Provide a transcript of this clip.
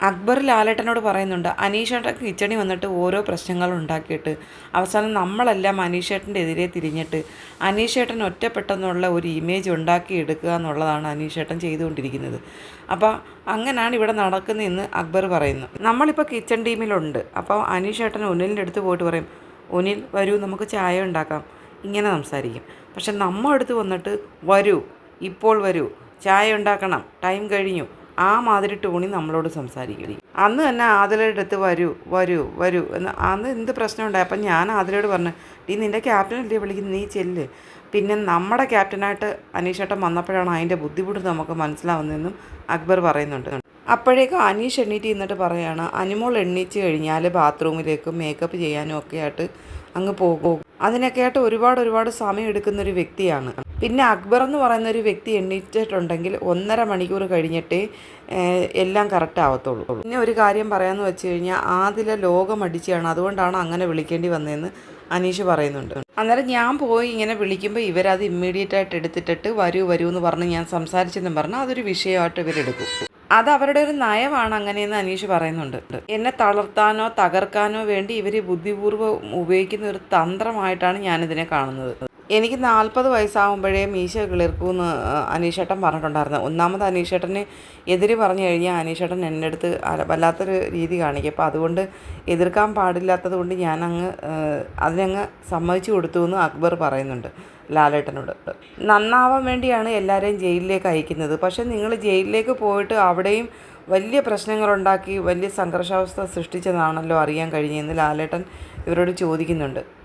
അക്ബർ ലാലേട്ടനോട് പറയുന്നുണ്ട് അനീഷേട്ടൻ കിച്ചണി വന്നിട്ട് ഓരോ പ്രശ്നങ്ങൾ ഉണ്ടാക്കിയിട്ട് അവസാനം നമ്മളെല്ലാം അനീഷേട്ടന്റെ എതിരെ തിരിഞ്ഞിട്ട് അനീഷേട്ടൻ ഒറ്റപ്പെട്ടെന്നുള്ള ഒരു ഇമേജ് ഉണ്ടാക്കിയെടുക്കുക എന്നുള്ളതാണ് അനീഷേട്ടൻ ചെയ്തുകൊണ്ടിരിക്കുന്നത്. അപ്പോൾ അങ്ങനെയാണ് ഇവിടെ നടക്കുന്നതെന്ന് അക്ബർ പറയുന്നു. നമ്മളിപ്പോൾ കിച്ചൺ ടീമിലുണ്ട്. അപ്പോൾ അനീഷേട്ടൻ ഉനിലിന്റെ അടുത്ത് പോയിട്ട് പറയും ഉനിൽ വരൂ നമുക്ക് ചായ ഉണ്ടാക്കാം. ഇങ്ങനെ സംസാരിക്കും. പക്ഷെ നമ്മളടുത്ത് വന്നിട്ട് വരൂ ഇപ്പോൾ വരൂ ചായ ഉണ്ടാക്കണം ടൈം കഴിഞ്ഞു. ആ മാതിരി ടോണി നമ്മളോട് സംസാരിക്കും അന്ന് തന്നെ ആതിലയുടെ അടുത്ത് വരൂ വരൂ വരൂ എന്ന് അന്ന് എന്ത് പ്രശ്നം ഉണ്ടായി? അപ്പം ഞാൻ ആതിലയോട് പറഞ്ഞു ഈ നിന്റെ ക്യാപ്റ്റനല്ലേ വിളിക്കുന്നത്? നീ ചെല്ല്. പിന്നെ നമ്മുടെ ക്യാപ്റ്റനായിട്ട് അനീഷേട്ടൻ വന്നപ്പോഴാണ് അതിന്റെ ബുദ്ധിമുട്ട് നമുക്ക് മനസ്സിലാവുന്നതെന്നും അക്ബർ പറയുന്നുണ്ട്. അപ്പോഴേക്കും അനീഷ് എണ്ണീറ്റ് എന്നിട്ട് പറയാണ് അനിമോൾ എണ്ണീച്ച് കഴിഞ്ഞാൽ ബാത്റൂമിലേക്കും മേക്കപ്പ് ചെയ്യാനും ഒക്കെ ആയിട്ട് അങ്ങ് പോകും. അതിനൊക്കെ ആയിട്ട് ഒരുപാട് ഒരുപാട് സമയം എടുക്കുന്ന ഒരു വ്യക്തിയാണ്. പിന്നെ അക്ബർ എന്ന് പറയുന്ന ഒരു വ്യക്തി എണ്ണീറ്റിട്ടുണ്ടെങ്കിൽ ഒന്നര മണിക്കൂർ കഴിഞ്ഞിട്ട് എല്ലാം കറക്റ്റ് ആവത്തുള്ളൂ. പിന്നെ ഒരു കാര്യം പറയാമെന്ന് വെച്ച് കഴിഞ്ഞാൽ ആദിലെ ലോകം അടിച്ചാണ്. അതുകൊണ്ടാണ് അങ്ങനെ വിളിക്കേണ്ടി വന്നതെന്ന് അനീഷ് പറയുന്നുണ്ട്. അന്നേരം ഞാൻ പോയി ഇങ്ങനെ വിളിക്കുമ്പോൾ ഇവരത് ഇമ്മീഡിയറ്റ് ആയിട്ട് എടുത്തിട്ടിട്ട് വരൂ വരൂ എന്ന് പറഞ്ഞ് ഞാൻ സംസാരിച്ചെന്നും പറഞ്ഞാൽ അതൊരു വിഷയമായിട്ട് ഇവരെടുക്കും. അത് അവരുടെ ഒരു നയമാണ് അങ്ങനെയെന്ന് അനീഷ് പറയുന്നുണ്ട്. എന്നെ തളർത്താനോ തകർക്കാനോ വേണ്ടി ഇവർ ബുദ്ധിപൂർവം ഉപയോഗിക്കുന്ന ഒരു തന്ത്രമായിട്ടാണ് ഞാനിതിനെ കാണുന്നത്. എനിക്ക് നാൽപ്പത് വയസ്സാകുമ്പോഴേ മീശ കിളിർക്കൂന്ന് അനീഷേട്ടൻ പറഞ്ഞിട്ടുണ്ടായിരുന്നു. ഒന്നാമത് അനീഷേട്ടന് എതിര് പറഞ്ഞു കഴിഞ്ഞാൽ അനീഷേട്ടൻ എന്റെ അടുത്ത് വല്ലാത്തൊരു രീതി കാണിക്കും. അപ്പോൾ അതുകൊണ്ട് എതിർക്കാൻ പാടില്ലാത്തത് കൊണ്ട് ഞാനങ്ങ് അതിനങ്ങ് സമ്മതിച്ചു കൊടുത്തു എന്ന് അക്ബർ പറയുന്നുണ്ട് ലാലേട്ടനോട്. നന്നാവാൻ വേണ്ടിയാണ് എല്ലാവരെയും ജയിലിലേക്ക് അയക്കുന്നത്. പക്ഷേ നിങ്ങൾ ജയിലിലേക്ക് പോയിട്ട് അവിടെയും വലിയ പ്രശ്നങ്ങളുണ്ടാക്കി വലിയ സംഘർഷാവസ്ഥ സൃഷ്ടിച്ചതാണല്ലോ അറിയാൻ കഴിഞ്ഞതെന്ന് ലാലേട്ടൻ ഇവരോട് ചോദിക്കുന്നുണ്ട്.